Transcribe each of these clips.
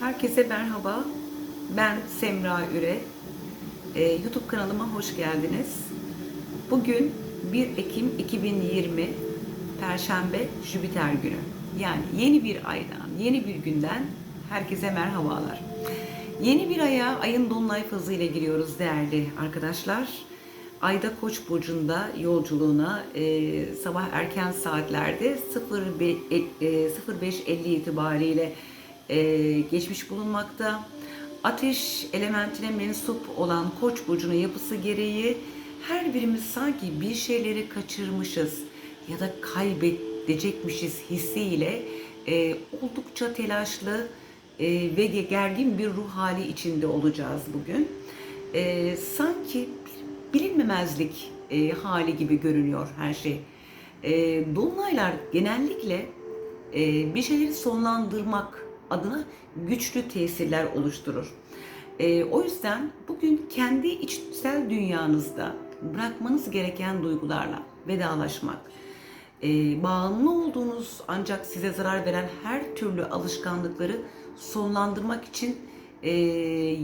Herkese merhaba. Ben Semra Üre. Ee, YouTube kanalıma hoş geldiniz. Bugün 1 Ekim 2020 Perşembe Jüpiter günü. Yani yeni bir aydan, yeni bir günden herkese merhabalar. Yeni bir aya ayın dolunay fazı ile giriyoruz değerli arkadaşlar. Ayda Koç burcunda yolculuğuna e, sabah erken saatlerde 05.50 itibariyle e, geçmiş bulunmakta. Ateş elementine mensup olan Koç burcunun yapısı gereği her birimiz sanki bir şeyleri kaçırmışız ya da kaybedecekmişiz hissiyle e, oldukça telaşlı e, ve gergin bir ruh hali içinde olacağız bugün. E, sanki bir bilinmemezlik e, hali gibi görünüyor her şey. E, dolunaylar genellikle e, bir şeyleri sonlandırmak adına güçlü tesirler oluşturur. E, o yüzden bugün kendi içsel dünyanızda bırakmanız gereken duygularla vedalaşmak, e, bağımlı olduğunuz ancak size zarar veren her türlü alışkanlıkları sonlandırmak için e,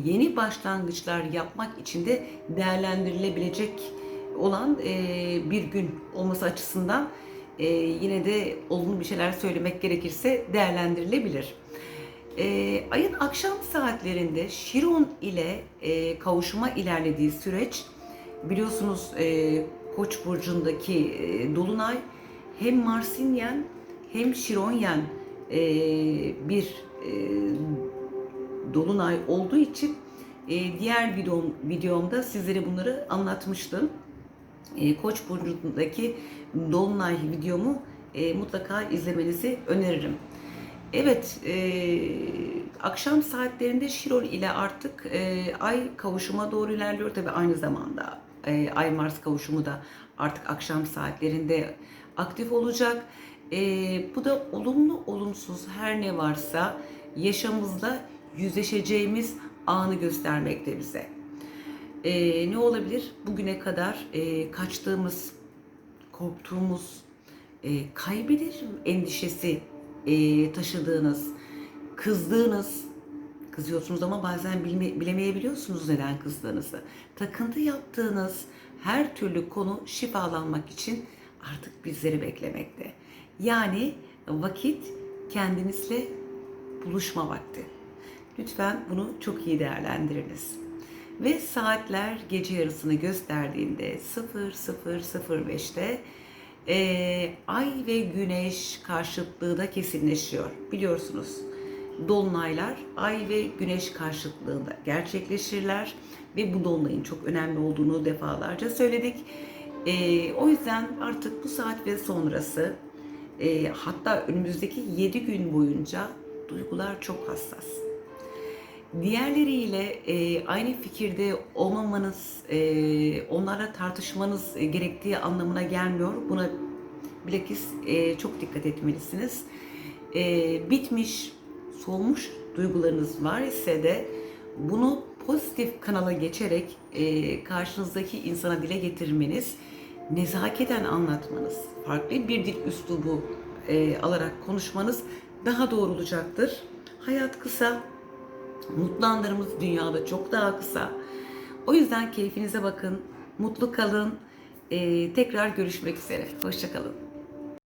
yeni başlangıçlar yapmak için de değerlendirilebilecek olan e, bir gün olması açısından e, yine de olumlu bir şeyler söylemek gerekirse değerlendirilebilir. E, ayın akşam saatlerinde Şiron ile e, kavuşuma ilerlediği süreç biliyorsunuz e, Koç burcundaki e, dolunay hem Marsinyen hem Şironyen e, bir e, dolunay olduğu için e, diğer videom, videomda sizlere bunları anlatmıştım. E, Koç burcundaki dolunay videomu e, mutlaka izlemenizi öneririm. Evet, e, akşam saatlerinde Şiron ile artık e, ay kavuşuma doğru ilerliyor. Tabi aynı zamanda e, ay Mars kavuşumu da artık akşam saatlerinde aktif olacak. E, bu da olumlu olumsuz her ne varsa yaşamımızda yüzleşeceğimiz anı göstermekte bize. E, ne olabilir? Bugüne kadar e, kaçtığımız, korktuğumuz, e, kaybederim endişesi e, taşıdığınız, kızdığınız, kızıyorsunuz ama bazen bilme, bilemeyebiliyorsunuz neden kızdığınızı. Takıntı yaptığınız her türlü konu şifalanmak için artık bizleri beklemekte. Yani vakit kendinizle buluşma vakti. Lütfen bunu çok iyi değerlendiriniz. Ve saatler gece yarısını gösterdiğinde 00.05'te e, ay ve güneş karşıtlığı da kesinleşiyor. Biliyorsunuz dolunaylar ay ve güneş karşıtlığında gerçekleşirler ve bu dolunayın çok önemli olduğunu defalarca söyledik. E, o yüzden artık bu saat ve sonrası e, hatta önümüzdeki 7 gün boyunca duygular çok hassas. Diğerleriyle e, aynı fikirde olmamanız, e, onlarla tartışmanız gerektiği anlamına gelmiyor. Buna bilakis e, çok dikkat etmelisiniz. E, bitmiş, soğumuş duygularınız var ise de bunu pozitif kanala geçerek e, karşınızdaki insana dile getirmeniz, nezaketen anlatmanız, farklı bir dil üslubu e, alarak konuşmanız daha doğru olacaktır. Hayat kısa, Mutlu anlarımız dünyada çok daha kısa. O yüzden keyfinize bakın, mutlu kalın. Ee, tekrar görüşmek üzere. Hoşçakalın.